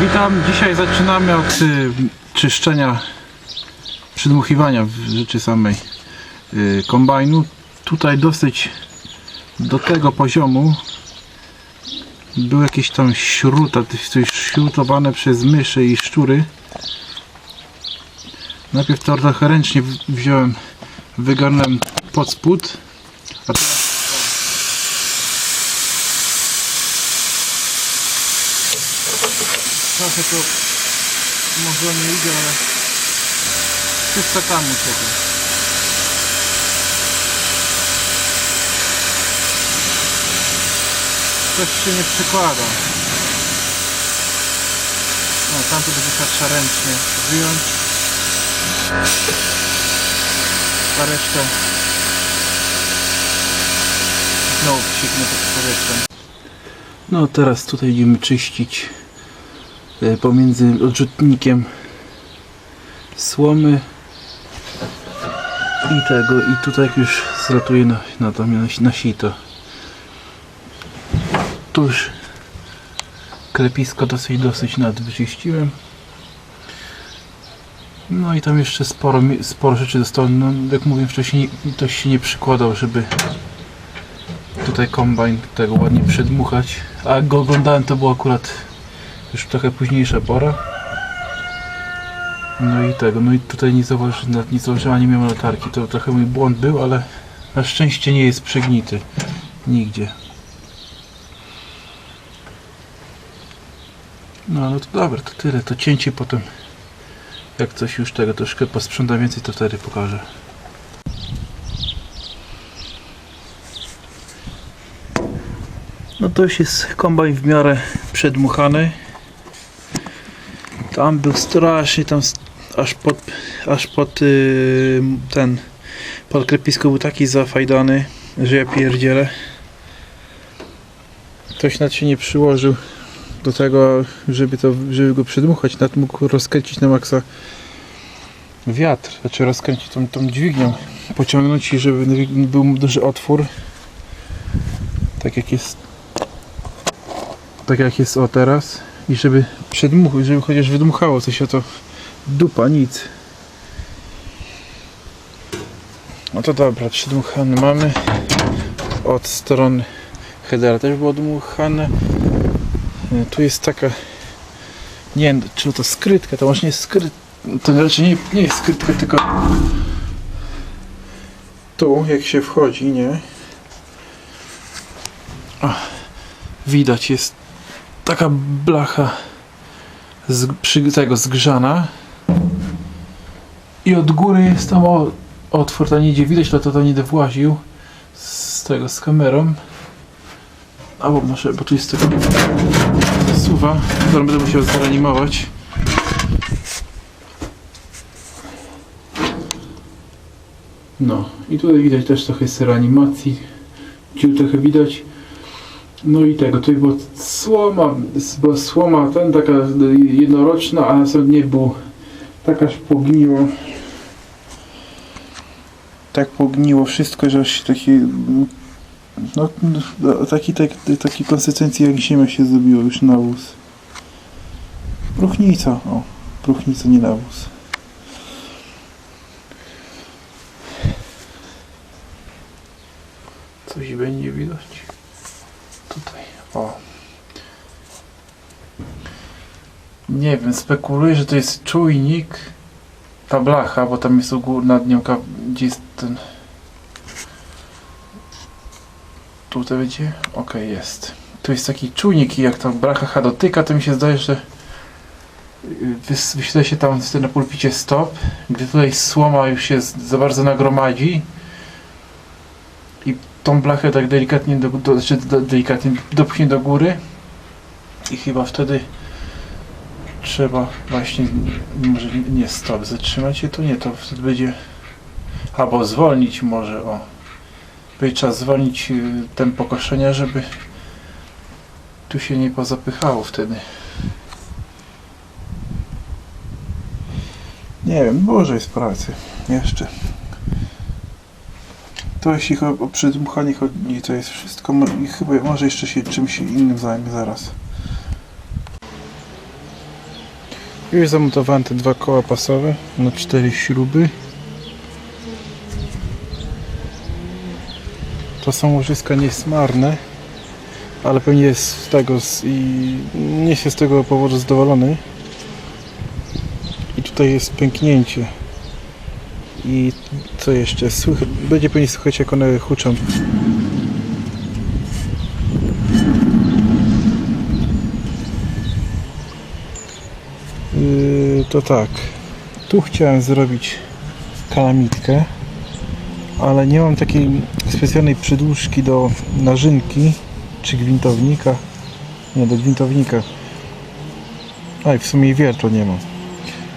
Witam. Dzisiaj zaczynamy od y, czyszczenia, przydmuchiwania w rzeczy samej y, kombajnu. Tutaj dosyć do tego poziomu był jakieś tam śruta, coś śrutowane przez myszy i szczury. Najpierw to trochę ręcznie wziąłem, wygarnąłem pod spód, a teraz trochę to może nie idzie, ale wszystko tam ucieka. Coś się nie przykłada. No, tam to będzie trzeba ręcznie wyjąć. Ta reszta znowu psiknę pod powietrzem. No teraz tutaj idziemy czyścić pomiędzy odrzutnikiem słomy i tego i tutaj jak już zlatuje na, na, to, na, na sito. Tu już klepisko dosyć dosyć nad wyczyściłem no i tam jeszcze sporo, sporo rzeczy zostało. No, jak mówiłem wcześniej ktoś się nie przykładał żeby tutaj kombajn tego ładnie przedmuchać. A go oglądałem to było akurat już trochę późniejsza pora. No i tego, no i tutaj nie zauważyłem, nie zauważyłem, nie miałem latarki. To trochę mój błąd był, ale na szczęście nie jest przegnity. Nigdzie. No, no to dobra, to tyle. To cięcie potem. Jak coś już tego troszkę posprzątam więcej, to wtedy pokażę. No to już jest kombajn w miarę przedmuchany. Tam był strasznie, tam aż pod, aż pod yy, ten, pod klepisko był taki zafajdany, że ja pierdzielę. Ktoś nawet się nie przyłożył do tego, żeby, to, żeby go przedmuchać, nawet mógł rozkręcić na maksa wiatr, znaczy rozkręcić tą, tą dźwignią, pociągnąć i żeby był duży otwór, tak jak jest tak jak jest o teraz i żeby przedmuch, żeby chociaż wydmuchało coś, a to dupa, nic. No to dobra, przedmuchany mamy. Od strony headera też było dmuchane. E, Tu jest taka, nie wiem, czy to skrytka, to może nie jest skrytka, to raczej nie, nie jest skrytka, tylko tu, jak się wchodzi, nie? O, widać jest taka blacha z, przy tego zgrzana. I od góry jest tam o, otwór, nie idzie widać, to to nie będę właził z tego, z kamerą. Albo może, bo tu jest tego suwa, którą będę musiał zreanimować no i tutaj widać też trochę jest reanimacji. Dziur trochę widać no i tego, tutaj była słoma, była słoma ten taka jednoroczna, a następnie był tak aż pogniło. Tak pogniło wszystko, że aż się taki no, no, taki, tak, takiej konsystencji jak ziemia się zrobiło już nawóz. Próchnica, o, próchnica, nie nawóz. Coś będzie widać. O. Nie wiem, spekuluję, że to jest czujnik. Ta blacha, bo tam jest u góry nad nią, gdzie jest ten... Tutaj będzie? Ok, jest. Tu jest taki czujnik i jak ta blacha dotyka, to mi się zdaje, że y, wys- wyświetla się tam na pulpicie stop, gdy tutaj słoma już się za bardzo nagromadzi i tą blachę tak delikatnie, do, do, znaczy delikatnie dopchnie do góry. I chyba wtedy trzeba właśnie może nie stop, zatrzymać się to nie, to wtedy będzie albo zwolnić może, o. Będzie trzeba zwolnić y, tempo koszenia, żeby tu się nie pozapychało wtedy. Nie wiem, może jest pracy jeszcze to jeśli o przedmuchanie chodzi, to jest wszystko. I chyba może jeszcze się czymś innym zajmę zaraz. Już zamontowałem te dwa koła pasowe na cztery śruby. To są łożyska niesmarne, ale pewnie jest z tego z, i nie jest z tego powodu zadowolony. I tutaj jest pęknięcie. I co jeszcze? Będzie pewnie słychać jak one huczą. Yy, to tak. Tu chciałem zrobić kalamitkę, ale nie mam takiej specjalnej przydłużki do narzynki czy gwintownika. Nie, do gwintownika. A i w sumie wiertła nie mam.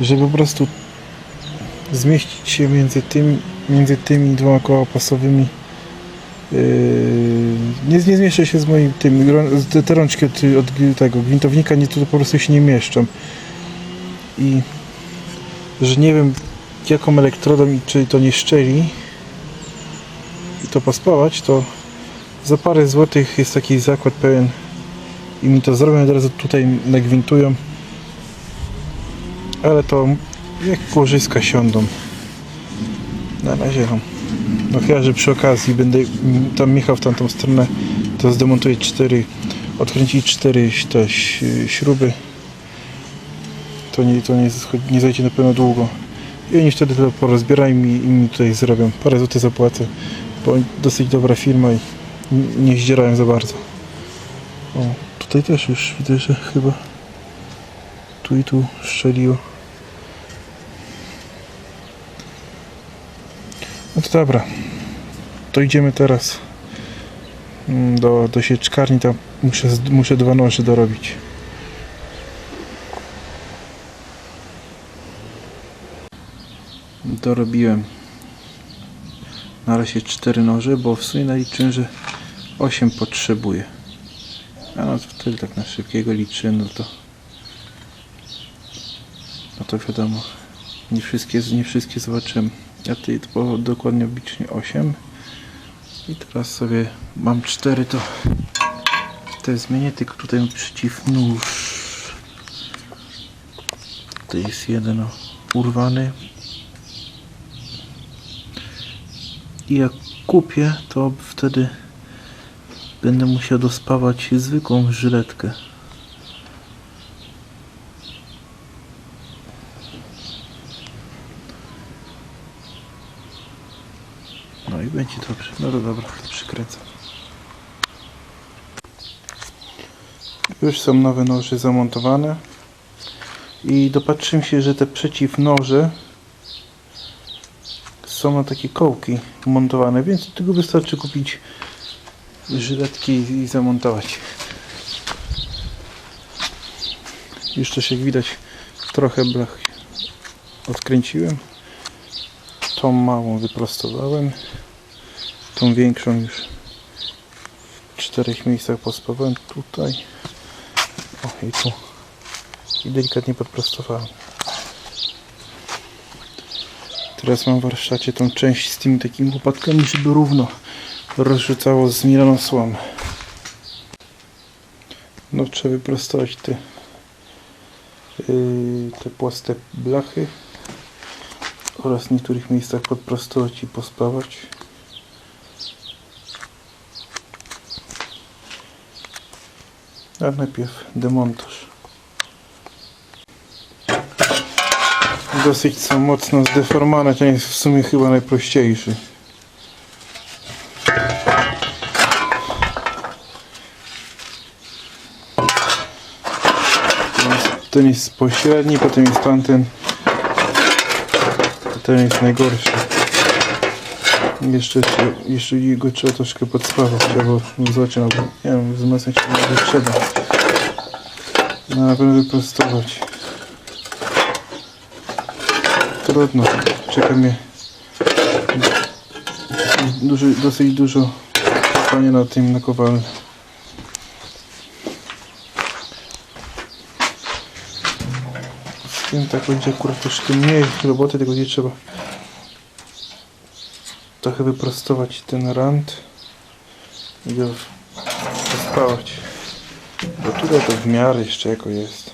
Żeby po prostu zmieścić się między, tym, między tymi dwoma kołopasowymi. Yy, nie, nie zmieszczę się z moim tym. Te, rączki od, od tego gwintownika nie, tu po prostu się nie mieszczą i że nie wiem jaką elektrodą i czy to nie szczeli i to pospawać, to za parę złotych jest taki zakład pełen i mi to zrobią, od razu tutaj nagwintują ale to jak łożyska siądą na razie no, chyba, że przy okazji będę tam jechał w tamtą stronę to zdemontuję cztery odkręcić cztery te śruby to nie, to nie, nie zajdzie na pewno długo. I oni wtedy to porozbierają i, i mi tutaj zrobią. Parę złotych zapłacę, bo dosyć dobra firma i nie zdzierają za bardzo. O, tutaj też już widzę, że chyba tu i tu szczeliło. No to dobra. To idziemy teraz mm, do, do sieczkarni, tam muszę, muszę dwa noże dorobić. dorobiłem na razie 4 noże, bo w sumie naliczyłem, że 8 potrzebuję. A no to wtedy tak na szybkiego liczyłem, no to no to wiadomo, nie wszystkie, nie wszystkie zobaczyłem. Ja tutaj było dokładnie oblicznie 8 i teraz sobie mam 4 to to zmienię, tylko tutaj przeciw nóż. To jest jeden urwany, i jak kupię, to wtedy będę musiał dospawać zwykłą żyletkę. No i będzie dobrze. No to dobra, przykręcam. Już są nowe noże zamontowane i dopatrzyłem się, że te przeciwnoże są na takie kołki montowane, więc do tego wystarczy kupić żyletki i zamontować. Już też jak widać trochę blach odkręciłem. Tą małą wyprostowałem. Większą już w czterech miejscach pospawałem. Tutaj. O i tu. I delikatnie podprostowałem. Teraz mam w warsztacie tą część z tymi takimi łopatkami, żeby równo rozrzucało zmieloną słomę. No trzeba wyprostować te, yy, te płaste blachy oraz w niektórych miejscach podprostować i pospawać. A najpierw demontaż. dosyć są mocno zdeformowane, to jest w sumie chyba najprościejszy. Ten Ten jest pośredni, potem jest tamten. Ten jest najgorszy. Jeszcze, jeszcze go trzeba troszkę podspawać, albo zobaczyć, albo nie wiem, wzmacniać może trzeba. No, na pewno wyprostować. Trudno. Czeka mnie duży, dosyć dużo trwania na tym nakowalnym. Z tym tak będzie akurat troszkę mniej roboty, tego nie trzeba trochę wyprostować ten rand i go pospawać. Bo tutaj to w miarę jeszcze jako jest.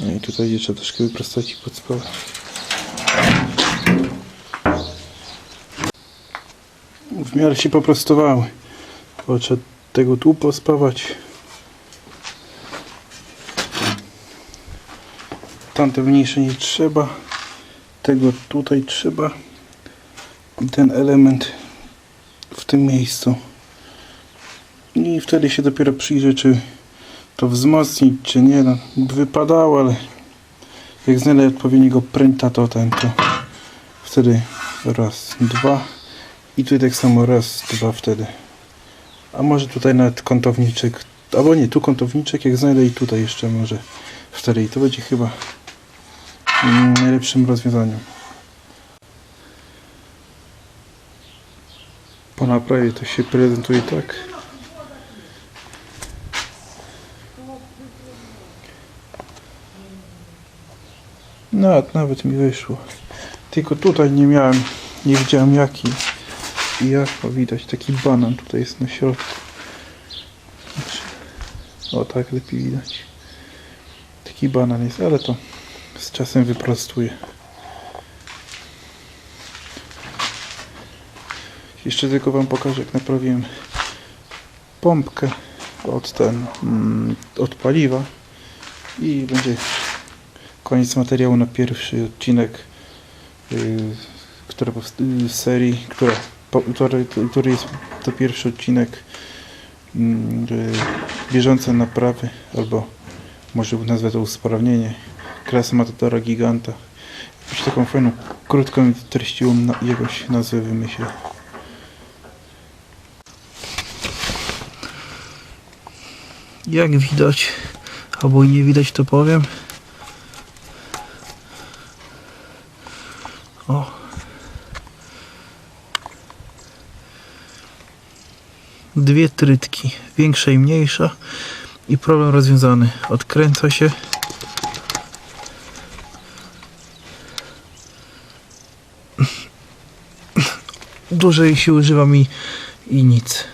No i tutaj jeszcze troszkę wyprostować i podspawać. W miarę się poprostowały. Bo trzeba tego tu pospawać. Tamte mniejsze nie trzeba. Tego tutaj trzeba. Ten element w tym miejscu. I wtedy się dopiero przyjrzę, czy to wzmocnić, czy nie. No, wypadało, ale jak znajdę odpowiedniego pręta, to ten, to wtedy raz, dwa i tutaj tak samo raz, dwa wtedy. A może tutaj nawet kątowniczek, albo nie, tu kątowniczek, jak znajdę i tutaj jeszcze może wtedy i to będzie chyba najlepszym rozwiązaniem. Po naprawie to się prezentuje tak. No, nawet mi wyszło. Tylko tutaj nie miałem, nie wiedziałem jaki. I jak o, widać, taki banan tutaj jest na środku. O tak lepiej widać. Taki banan jest, ale to z czasem wyprostuję. Jeszcze tylko wam pokażę jak naprawiłem pompkę od ten mm, od paliwa i będzie koniec materiału na pierwszy odcinek yy, która powst- yy, serii, która, który, który jest to pierwszy odcinek mm, yy, bieżące naprawy albo może nazwę to usprawnienie klasy Matadora Giganta jakąś taką fajną, krótką i treściwą na, jakąś nazwę wymyślę Jak widać, albo nie widać, to powiem. O. Dwie trytki, większa i mniejsza. I problem rozwiązany. Odkręca się. Dłużej się używa mi i nic.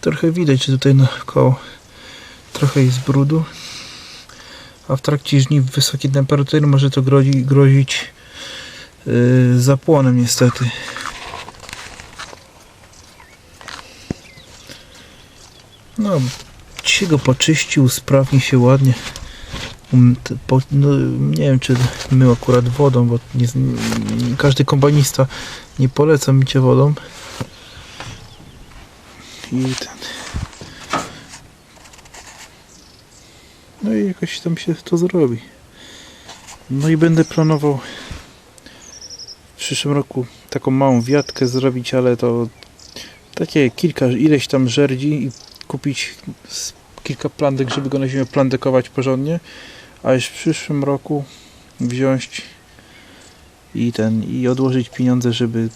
Trochę widać, że tutaj naokoło trochę jest brudu. A w trakcie żniw wysokiej temperatury może to grozi, grozić yy, zapłonem niestety. No, dzisiaj go poczyścił, usprawni się ładnie. Um, no, nie wiem, czy mył akurat wodą, bo nie, nie, każdy kombanista nie poleca mycia wodą. I ten. No i jakoś tam się to zrobi. No i będę planował w przyszłym roku taką małą wiatkę zrobić, ale to takie kilka, ileś tam żerdzi i kupić kilka plandek, żeby go na plandekować porządnie, a już w przyszłym roku wziąć i ten, i odłożyć pieniądze, żeby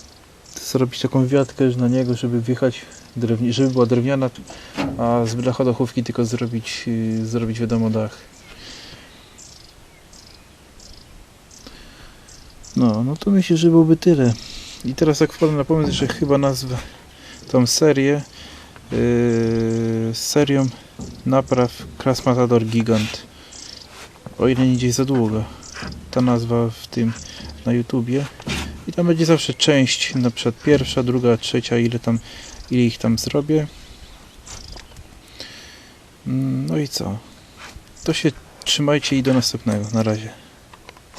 zrobić taką wiatkę na niego, żeby wjechać drewni, żeby była drewniana, a z blachodachówki tylko zrobić, yy, zrobić wiadomo dach. No, no to myślę, że byłoby tyle. I teraz jak wpadłem na pomysł, że chyba nazwę tą serię yy, serią napraw Class Matador Gigant. O ile nie gdzieś za długo. Ta nazwa w tym na YouTubie. I tam będzie zawsze część, na przykład pierwsza, druga, trzecia, ile tam, ile ich tam zrobię. Mm, No i co? To się trzymajcie i do następnego. Na razie.